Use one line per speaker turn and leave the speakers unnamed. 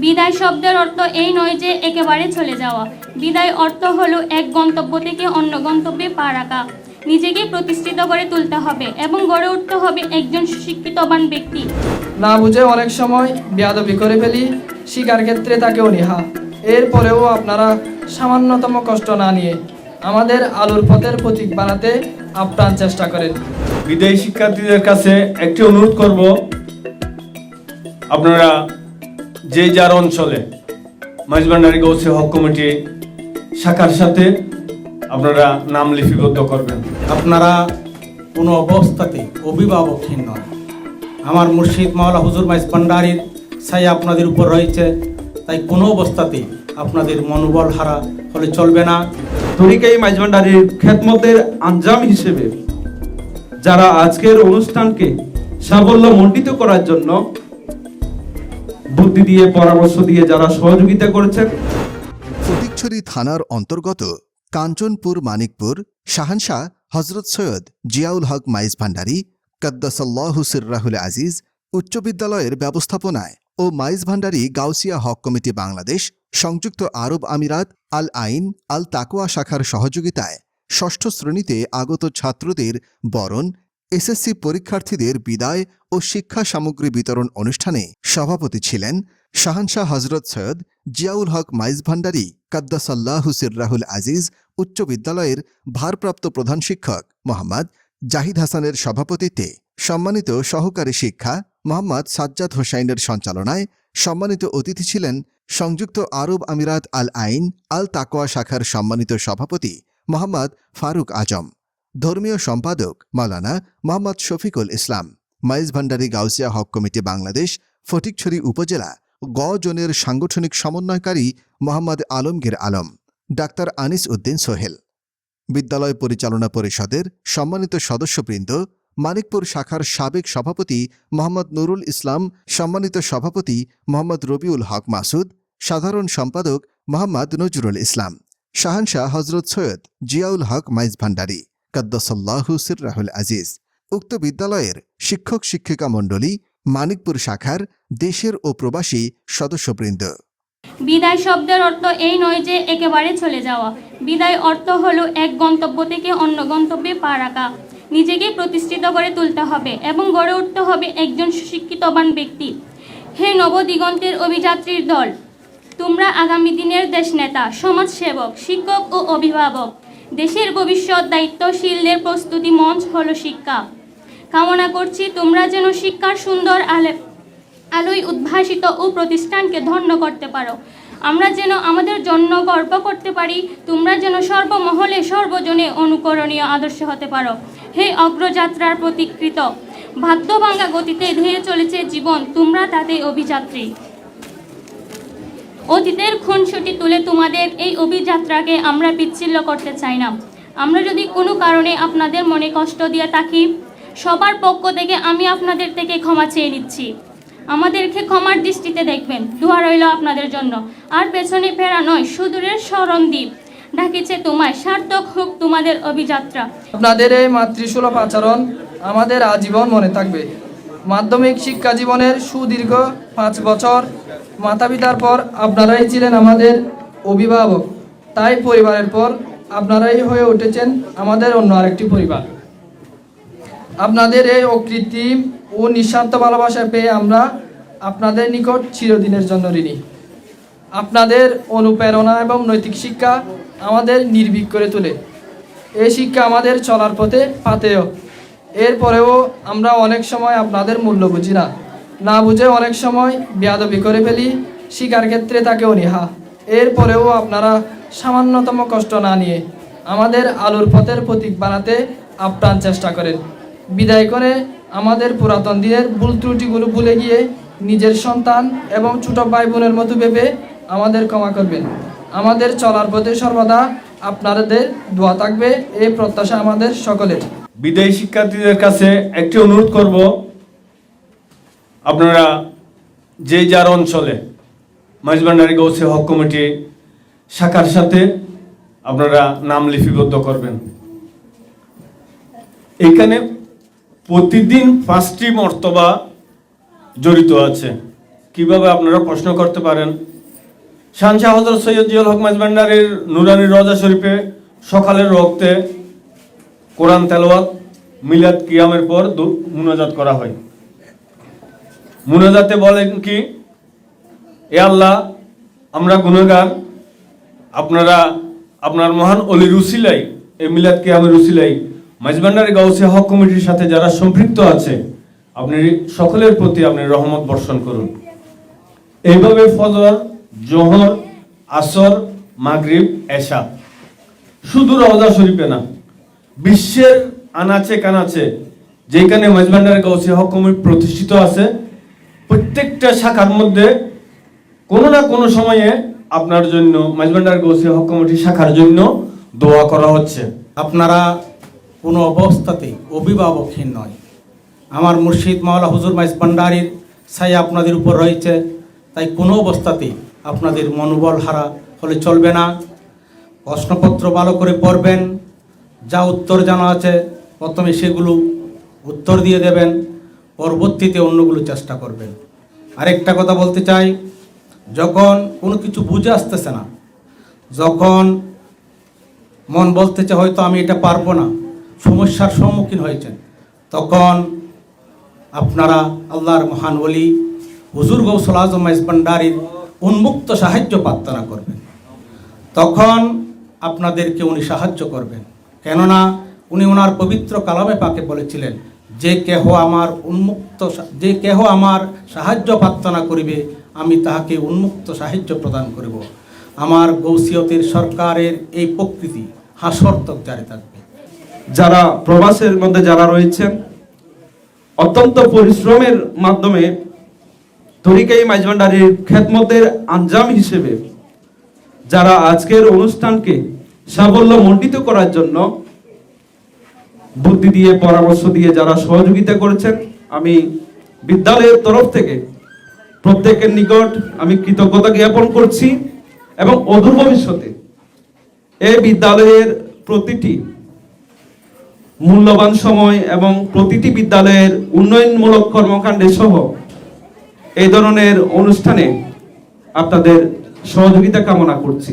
বিদায় শব্দের অর্থ এই নয় যে একেবারে চলে যাওয়া। বিদায় অর্থ হলো এক গন্তব্য থেকে অন্য গন্তব্যে পা রাখা। নিজেকে প্রতিষ্ঠিত করে তুলতে হবে এবং গড়ে উঠতে হবে একজন সুশিক্ষিতবান ব্যক্তি।
না বুঝে অনেক সময় বেয়াদবি করে ফেলি শিকার ক্ষেত্রে তাকে অনীহা এরপরেও আপনারা সামান্যতম কষ্ট না নিয়ে আমাদের আলোর পথের প্রতীক বানাতে আপ্রাণ চেষ্টা করেন।
বিদায়ী শিক্ষার্থীদের কাছে একটি অনুরোধ করব আপনারা যে যার অঞ্চলে মাঝবান্ডারি গৌসে হক কমিটি শাখার সাথে আপনারা নাম লিপিবদ্ধ করবেন।
আপনারা কোনো অবস্থাতে অভিভাবকহীন নন। আমার মুর্শিদ মাওলা হুজুর মাইস ভান্ডারির ছাই আপনাদের উপর রয়েছে তাই কোনো অবস্থাতেই আপনাদের মনোবল হারা হলে চলবে না।
তরিকাই মাইজভান্ডারির খেদমতের আঞ্জাম হিসেবে যারা আজকের অনুষ্ঠানকে সাফল্য মণ্ডিত করার জন্য বুদ্ধি দিয়ে, পরামর্শ দিয়ে যারা সহযোগিতা করেছেন।
ফটিকছড়ি থানার অন্তর্গত কাঞ্চনপুর, মানিকপুর, শাহানশাহ, হজরত সৈয়দ জিয়াউল হক মাইজ ভান্ডারী, কদ্দাসাল্লাহু সিররাহুল আজিজ উচ্চ বিদ্যালয়ের ব্যবস্থাপনায় ও মাইজ ভান্ডারী গাউসিয়া হক কমিটি বাংলাদেশ, সংযুক্ত আরব আমিরাত আল আইন, আল তাকোয়া শাখার সহযোগিতায় ষষ্ঠ শ্রেণীতে আগত ছাত্রদের বরণ এসএসসি পরীক্ষার্থীদের বিদায় ও শিক্ষা সামগ্রী বিতরণ অনুষ্ঠানে সভাপতি ছিলেন শাহানশাহ হজরত সৈয়দ জিয়াউল হক মাইজ ভান্ডারী কাদ্দাসাল্লাহু সিররাহুল আজিজ, উচ্চ বিদ্যালয়ের ভারপ্রাপ্ত প্রধান শিক্ষক মোহাম্মদ জাহিদ হাসানের সভাপতিত্বে সম্মানিত সহকারী শিক্ষা মোহাম্মদ সাজ্জাদ হোসাইনের সঞ্চালনায় সম্মানিত অতিথি ছিলেন সংযুক্ত আরব আমিরাত আল আইন আল তাকোয়া শাখার সম্মানিত সভাপতি মোহাম্মদ ফারুক আজম। ধর্মীয় সম্পাদক মাওলানা মোহাম্মদ শফিকুল ইসলাম, মাইজ ভান্ডারী গাউসিয়া হক কমিটি বাংলাদেশ, ফটিকছড়ি উপজেলা গ জোনের সাংগঠনিক সমন্বয়কারী মোহাম্মদ আলমগীর আলম, ডাক্তার আনিস উদ্দিন সোহেল। বিদ্যালয় পরিচালনা পরিষদের সম্মানিত সদস্যবৃন্দ, মানিকপুর শাখার সাবেক সভাপতি মোহাম্মদ নুরুল ইসলাম, সম্মানিত সভাপতি মোহাম্মদ রবিউল হক মাসুদ, সাধারণ সম্পাদক মোহাম্মদ নজরুল ইসলাম, শাহানশাহ হজরত সৈয়দ জিয়াউল হক মাইজ ভান্ডারী। কাদ্দাসাল্লাহু সিররাহুল আজিজ। উক্ত বিদ্যালয়ের শিক্ষক শিক্ষিকা মণ্ডলী মানিকপুর শাখার দেশের ও প্রবাসী সদস্যবৃন্দ।
বিদায় শব্দের অর্থ এই নয় যে একেবারে চলে যাওয়া। বিদায় অর্থ হলো এক গন্তব্য থেকে অন্য গন্তব্যে পা রাখা। নিজেকে প্রতিষ্ঠিত করে তুলতে হবে এবং গড়ে উঠতে হবে একজন সুশিক্ষিতবান ব্যক্তি। হে নবদিগন্তের অভিযাত্রীর দল! তোমরা আগামী দিনের দেশ নেতা, সমাজসেবক, শিক্ষক ও অভিভাবক দেশের ভবিষ্যৎ দায়িত্বশীলদের প্রস্তুতি মঞ্চ হলো শিক্ষা। কামনা করছি তোমরা যেন শিক্ষার সুন্দর আলে, আলোয় উদ্ভাসিত ও প্রতিষ্ঠানকে ধন্য করতে পারো। আমরা যেন আমাদের জন্য গর্ব করতে পারি, তোমরা যেন সর্বমহলে সর্বজনে অনুকরণীয় আদর্শ হতে পারো। হে অগ্রযাত্রার প্রতিকৃত, ভাগ্যভাঙ্গা গতিতে ধেয়ে চলেছে জীবন, তোমরা তাতে অভিযাত্রী। অতীতের খুনসুটি তুলে তোমাদের এই অভিযাত্রাকে আমরা বিচ্ছিন্ন করতে চাই না। আমরা যদি কোনো কারণে আপনাদের মনে কষ্ট দিয়ে থাকি, সবার পক্ষ থেকে আমি আপনাদের থেকে ক্ষমা চেয়ে নিচ্ছি। আমাদেরকে ক্ষমার দৃষ্টিতে দেখবেন, দোয়া রইল আপনাদের জন্য। আর পেছনে ফেরা নয়, সুদূরের স্মরণ দ্বীপ। ডাকিছে তোমায়, সার্থক হোক তোমাদের অভিযাত্রা।
আপনাদের এই মাতৃসুলভ আচরণ আমাদের আজীবন মনে থাকবে। মাধ্যমিক শিক্ষা জীবনের সুদীর্ঘ পাঁচ বছর মাতা পিতার পর আপনারাই ছিলেন আমাদের অভিভাবক। তাই পরিবারের পর আপনারাই হয়ে উঠেছেন আমাদের অন্য আরেকটি পরিবার। আপনাদের এই অকৃত্রিম ও নিঃস্বার্থ ভালোবাসা পেয়ে আমরা আপনাদের নিকট চিরদিনের জন্য ঋণী। আপনাদের অনুপ্রেরণা এবং নৈতিক শিক্ষা আমাদের নির্ভীক করে তোলে। এই শিক্ষা আমাদের চলার পথে পাতেও। এরপরেও আমরা অনেক সময় আপনাদের মূল্য বুঝি না। না বুঝে অনেক সময় বেয়াদবি করে ফেলি, শিকার ক্ষেত্রে তাকে অনীহা এরপরেও আপনারা সামান্যতম কষ্ট না নিয়ে আমাদের আলুর পথের প্রতীক বানাতে আপ্রাণ চেষ্টা করেন। বিদায় করে আমাদের পুরাতন দিনের ভুল ত্রুটিগুলো ভুলে গিয়ে নিজের সন্তান এবং ছোট ভাই বোনের মতো ভেবে আমাদের ক্ষমা করবেন। আমাদের চলার পথে সর্বদা আপনাদের দোয়া থাকবে, এই প্রত্যাশা আমাদের সকলের।
বিদায়ী শিক্ষার্থীদের কাছে একটি অনুরোধ করব আপনারা যে যার অঞ্চলে মাঝবান্ডারি গৌসে হক কমিটি শাখার সাথে আপনারা নাম লিপিবদ্ধ করবেন। এখানে প্রতিদিন পাঁচটি মর্তবা জড়িত আছে। কীভাবে আপনারা প্রশ্ন করতে পারেন? শানশাহ হজরত সৈয়দ জিয়াউল হক মাইজভান্ডারির নুরানি রজা শরীফে সকালের রক্তে কোরআন তেলোয়াত মিলাদ কিয়ামের পর মুনাজাত করা হয়। মুনাজাতে বলেন কি, এ আল্লাহ, আমরা গুণগার আপনারা, আপনার মহান অলির উসিলাই এই মিলাদ কিয়ামের রুসিলাই মাইজবান্ডারি গাউসিয়া হক কমিটির সাথে যারা সম্পৃক্ত আছে, আপনি সকলের প্রতি আপনি রহমত বর্ষণ করুন। এইভাবে ফজর, জোহর, আসর, মাগরিব, এশা, শুধু রওজা শরীফে না, বিশ্বের আনাচে কানাচে, যেখানে মাইজবান্ডারি গাউসিয়া হক কমিটি প্রতিষ্ঠিত আছে প্রত্যেকটা শাখার মধ্যে কোনো না কোনো সময়ে আপনার জন্য মাইজবান্ডার গৌসিয়া হক কমিটি শাখার জন্য দোয়া করা হচ্ছে।
আপনারা কোনো অবস্থাতেই অভিভাবকহীন নয়। আমার মুর্শিদ মাওলা হুজুর মাইস ভান্ডারির ছাই আপনাদের উপর রয়েছে, তাই কোনো অবস্থাতেই আপনাদের মনোবল হারা হলে চলবে না। প্রশ্নপত্র ভালো করে পড়বেন, যা উত্তর জানা আছে, প্রথমে সেগুলো উত্তর দিয়ে দেবেন। পরবর্তীতে অন্যগুলো চেষ্টা করবেন। আরেকটা কথা বলতে চাই, যখন কোনো কিছু বুঝে আসতেছে না, যখন মন বলতেছে হয়তো আমি এটা পারব না, সমস্যার সম্মুখীন হয়েছেন, তখন আপনারা আল্লাহর মহান অলি হুজুর গৌসল আজম ভান্ডারির উন্মুক্ত সাহায্য প্রার্থনা করবেন। তখন আপনাদেরকে উনি সাহায্য করবেন। কেননা উনি ওনার পবিত্র কালামে পাকে বলেছিলেন যে কেহ আমার উন্মুক্ত যে কেহ আমার সাহায্য প্রার্থনা করিবে, আমি তাহাকে উন্মুক্ত সাহায্য প্রদান করিব। আমার গৌসিয়তের সরকারের এই প্রকৃতি হাসর্তক জারি থাকবে।
যারা প্রবাসের মধ্যে যারা রয়েছেন, অত্যন্ত পরিশ্রমের মাধ্যমে তরিকাই মাইজভান্ডারির খেদমতের আঞ্জাম হিসেবে যারা আজকের অনুষ্ঠানকে সাফল্য মণ্ডিত করার জন্য বুদ্ধি দিয়ে, পরামর্শ দিয়ে যারা সহযোগিতা করেছেন, আমি বিদ্যালয়ের তরফ থেকে প্রত্যেকের নিকট আমি কৃতজ্ঞতা জ্ঞাপন করছি এবং অদূর ভবিষ্যতে এই বিদ্যালয়ের প্রতিটি মূল্যবান সময় এবং প্রতিটি বিদ্যালয়ের উন্নয়নমূলক কর্মকাণ্ডে সহ এই ধরনের অনুষ্ঠানে আপনাদের সহযোগিতা কামনা করছি।